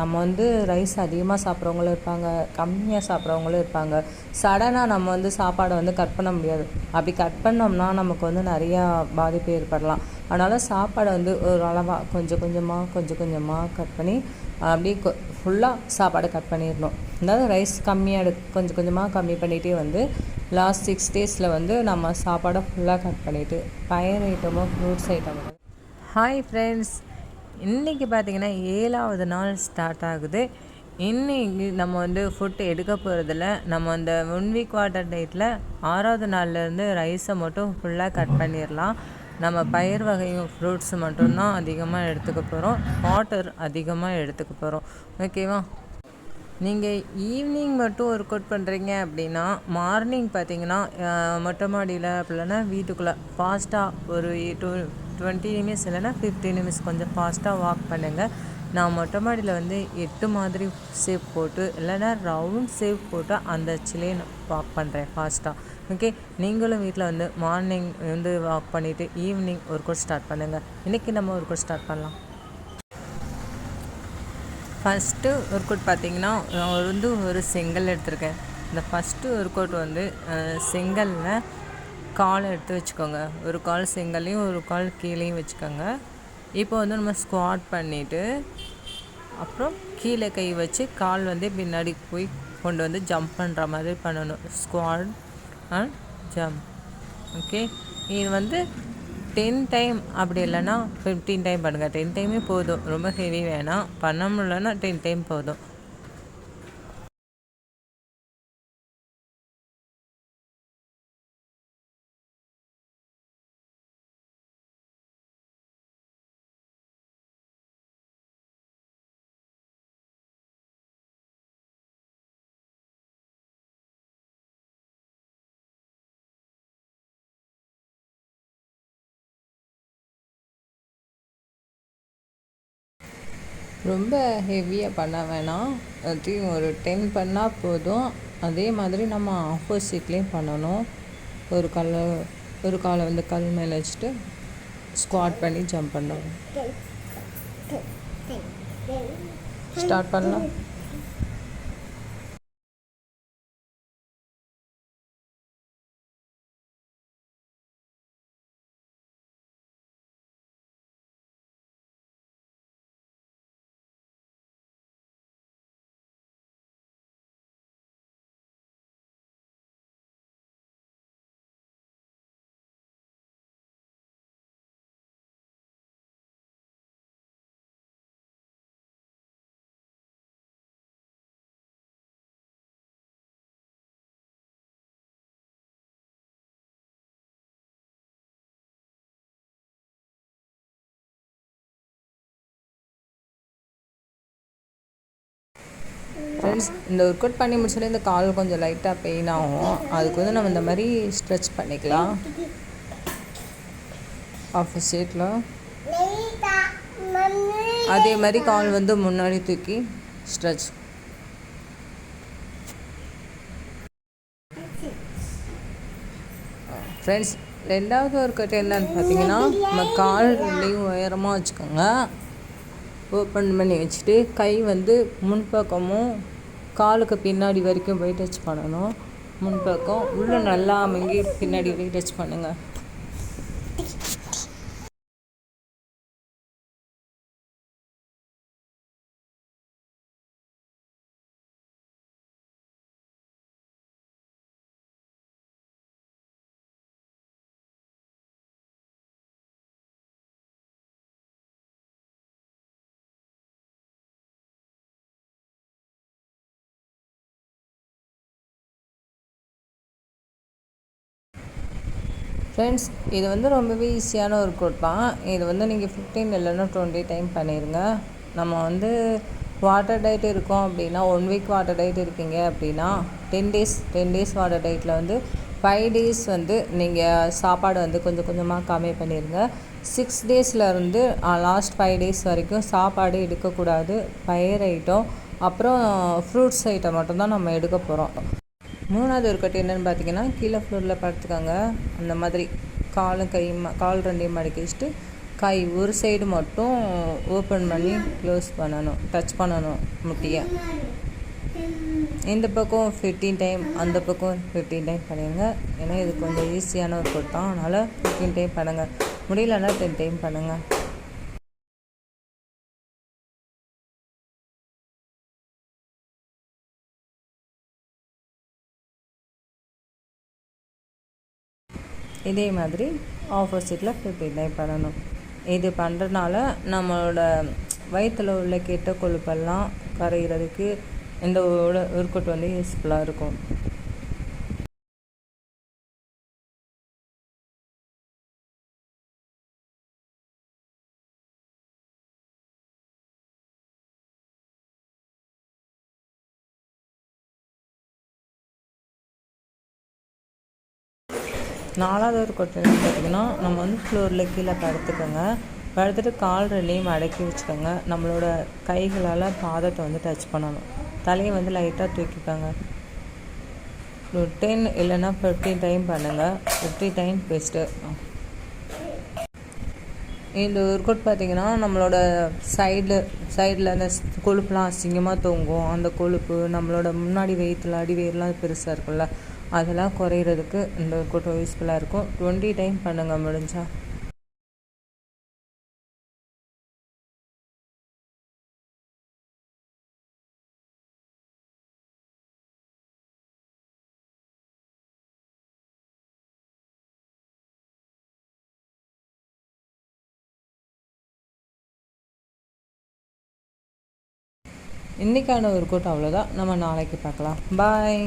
நம்ம வந்து ரைஸ் அதிகமாக சாப்பிட்றவங்களும் இருப்பாங்க கம்மியாக சாப்பிட்றவங்களும் இருப்பாங்க. சடனாக நம்ம வந்து சாப்பாடை வந்து கட் பண்ண முடியாது. அப்படி கட் பண்ணோம்னா நமக்கு வந்து நிறையா பாதிப்பு ஏற்படலாம். அதனால் சாப்பாடை வந்து ஒரு அளவாக கொஞ்சம் கொஞ்சமாக கொஞ்சம் கொஞ்சமாக கட் பண்ணி அப்படியே ஃபுல்லாக சாப்பாடை கட் பண்ணிடணும். அதாவது ரைஸ் கம்மியாக எடு கொஞ்சம் கொஞ்சமாக கம்மி பண்ணிகிட்டே வந்து லாஸ்ட் சிக்ஸ் டேஸில் வந்து நம்ம சாப்பாடை ஃபுல்லாக கட் பண்ணிவிட்டு பயர் ஐட்டமோ ஃப்ரூட்ஸ் ஐட்டமோ ஹாய் ஃப்ரெண்ட்ஸ் இன்றைக்கி பார்த்திங்கன்னா ஏழாவது நாள் ஸ்டார்ட் ஆகுது. இன்றைக்கி நம்ம வந்து ஃபுட் எடுக்க போகிறதில்ல நம்ம அந்த ஒன் வீக் வாட்டர் டேட்டில் ஆறாவது நாள்லேருந்து ரைஸை மட்டும் ஃபுல்லாக கட் பண்ணிடலாம் நம்ம பயிர் வகையும் ஃப்ரூட்ஸ் மட்டும்தான் அதிகமாக எடுத்துக்க போகிறோம் வாட்டர் அதிகமாக எடுத்துக்க போகிறோம் ஓகேவா நீங்கள் ஈவினிங் மட்டும் ஒர்க் அவுட் பண்ணுறீங்க அப்படின்னா மார்னிங் பார்த்தீங்கன்னா மொட்டை மாடியில் அப்படின்னா வீட்டுக்குள்ளே ஃபாஸ்ட்டாக ஒரு டூ டுவெண்ட்டி நிமிஷம் இல்லைன்னா ஃபிஃப்டி நிமிஷம் கொஞ்சம் ஃபாஸ்ட்டாக வாக் பண்ணுங்கள் நான் மொட்டை மாடியில் வந்து எட்டு மாதிரி ஷேப் போட்டு இல்லைன்னா ரவுண்ட் ஷேப் போட்டு அந்த சிலையை நான் வாக் பண்ணுறேன் ஃபாஸ்ட்டாக ஓகே நீங்களும் வீட்டில் வந்து மார்னிங் வந்து வாக் பண்ணிவிட்டு ஈவினிங் ஒர்க் அவுட் ஸ்டார்ட் பண்ணுங்கள் இன்றைக்கி நம்ம ஒர்க் அவுட் ஸ்டார்ட் பண்ணலாம். ஃபஸ்ட்டு ஒர்க் அவுட் பார்த்தீங்கன்னா நான் வந்து ஒரு செங்கல் எடுத்திருக்கேன். இந்த ஃபஸ்ட்டு ஒர்க் அவுட் வந்து செங்கலில் கால் எடுத்து வச்சுக்கோங்க. ஒரு கால் செங்கல்லையும் ஒரு கால் கீழேயும் வச்சுக்கோங்க. இப்போ வந்து நம்ம ஸ்குவாட் பண்ணிவிட்டு அப்புறம் கீழே கை வச்சு கால் வந்து பின்னாடி போய் கொண்டு வந்து ஜம்ப் பண்ணுற மாதிரி பண்ணணும். ஸ்குவாட் அண்ட் ஜம்ப் ஓகே இது வந்து டென் டைம் அப்படி இல்லைன்னா ஃபிஃப்டீன் டைம் பண்ணுங்கள் டென் டைமே போதும். ரொம்ப ஹெவி வேணாம். பண்ண முடியலன்னா டென் டைம் போதும். ரொம்ப ஹெவியாக பண்ண வேணாம். அதையும் ஒரு டென் பண்ணால் போதும். அதே மாதிரி நம்ம ஆப்போசிட்லேயும் பண்ணணும். ஒரு காலை ஒரு காலை வந்து கல் மேலே வச்சுட்டு ஸ்குவாட் பண்ணி ஜம்ப் பண்ணணும். ஸ்டார்ட் பண்ணலாம். ஃப்ரெண்ட்ஸ் இந்த ஒர்க் அவுட் பண்ணி முடிச்சாலே இந்த கால் கொஞ்சம் லைட்டாக பெயின் ஆகும். அதுக்கு வந்து நம்ம இந்த மாதிரி ஸ்ட்ரெச் பண்ணிக்கலாம். ஆப்போசிட்டில் அதே மாதிரி கால் வந்து முன்னாடி தூக்கி ஸ்ட்ரெச் ஃப்ரெண்ட்ஸ் ரெண்டாவது ஒரு கட்டு என்னன்னு பார்த்தீங்கன்னா நம்ம கால் ரெண்டையும் உயரமாக வச்சுக்கோங்க. ஓப்பன் பண்ணி வச்சுட்டு கை வந்து முன்பக்கமும் காலுக்கு பின்னாடி வரைக்கும் போய் டச் பண்ணணும். முன்பக்கம். உள்ளே நல்லா அமுங்கி பின்னாடி போய் டச் பண்ணுங்கள் ஃப்ரெண்ட்ஸ் இது வந்து ரொம்பவே ஈஸியான ஒரு கோட் தான். இது வந்து நீங்கள் ஃபிஃப்டீன் இல்லைன்னா டுவெண்ட்டி டைம் பண்ணிடுங்க நம்ம வந்து வாட்டர் டயட் இருக்கோம் அப்படின்னா ஒன் வீக் வாட்டர் டயட் இருக்கீங்க அப்படின்னா ten days ten days water டயட்டில் வந்து ஃபைவ் டேஸ் வந்து நீங்கள் சாப்பாடு வந்து கொஞ்சம் கொஞ்சமாக கம்மி பண்ணிடுங்க சிக்ஸ் டேஸ்லேருந்து லாஸ்ட் ஃபைவ் டேஸ் வரைக்கும் சாப்பாடு எடுக்கக்கூடாது. பயிர் ஐட்டம் அப்புறம் ஃப்ரூட்ஸ் ஐட்டம் மட்டும்தான் நம்ம எடுக்க போகிறோம் மூணாவது ஒரு கட்டு என்னென்னு பார்த்தீங்கன்னா கீழே ஃப்ளோரில் பார்த்துக்கோங்க அந்த மாதிரி காலும் கையும் கால் ரெண்டையும் மடக்கி வச்சுட்டு கை ஒரு சைடு மட்டும் ஓப்பன் பண்ணி க்ளோஸ் பண்ணணும் டச் பண்ணணும் முட்டியை. இந்த பக்கம் ஃபிஃப்டீன் டைம் அந்த பக்கம் ஃபிஃப்டீன் டைம் பண்ணுங்க. ஏன்னா இது கொஞ்சம் ஈஸியான ஒரு ஒர்க் அதனால் ஃபிஃப்டீன் டைம் பண்ணுங்கள் முடியலன்னா டென் டைம் பண்ணுங்கள் இதே மாதிரி ஆப்போசிட்டில் ஃபிஃப்டீன் பண்ணணும் இது பண்ணுறதுனால நம்மளோட வயிற்றில் உள்ள கெட்ட கொழுப்பெல்லாம் கரைகிறதுக்கு இந்த உட உருக்கட்டு வந்து யூஸ்ஃபுல்லாக இருக்கும். நாலாவது ஒரு கொட்டை பார்த்திங்கன்னா நம்ம வந்து ஃப்ளோரில் கீழே படுத்துக்கோங்க. படுத்துட்டு கால் ரெண்டையும் அடக்கி வச்சுக்கோங்க. நம்மளோட கைகளால் பாதத்தை வந்து டச் பண்ணணும். தலையை வந்து லைட்டாக தூக்கிக்கோங்க. டென் இல்லைன்னா ஃபிஃப்டீன் டைம் பண்ணுங்கள் ஃபிஃப்டி டைம் பெஸ்ட்டு இந்த ஒர்க் அவுட் பார்த்திங்கன்னா நம்மளோட சைடில் சைடில் அந்த கொழுப்புலாம் அசிங்கமாக தொங்கும். அந்த கொழுப்பு நம்மளோட முன்னாடி வயிற்றுல அடி பெருசாக இருக்கும்ல. அதெல்லாம் குறையிறதுக்கு இந்த கூட்டம் யூஸ்ஃபுல்லாக இருக்கும். டுவெண்ட்டி டைம் பண்ணுங்கள் முடிஞ்சால் இன்றைக்கான ஒரு கூட்டம் அவ்வளோதான் நம்ம நாளைக்கு பார்க்கலாம். பாய்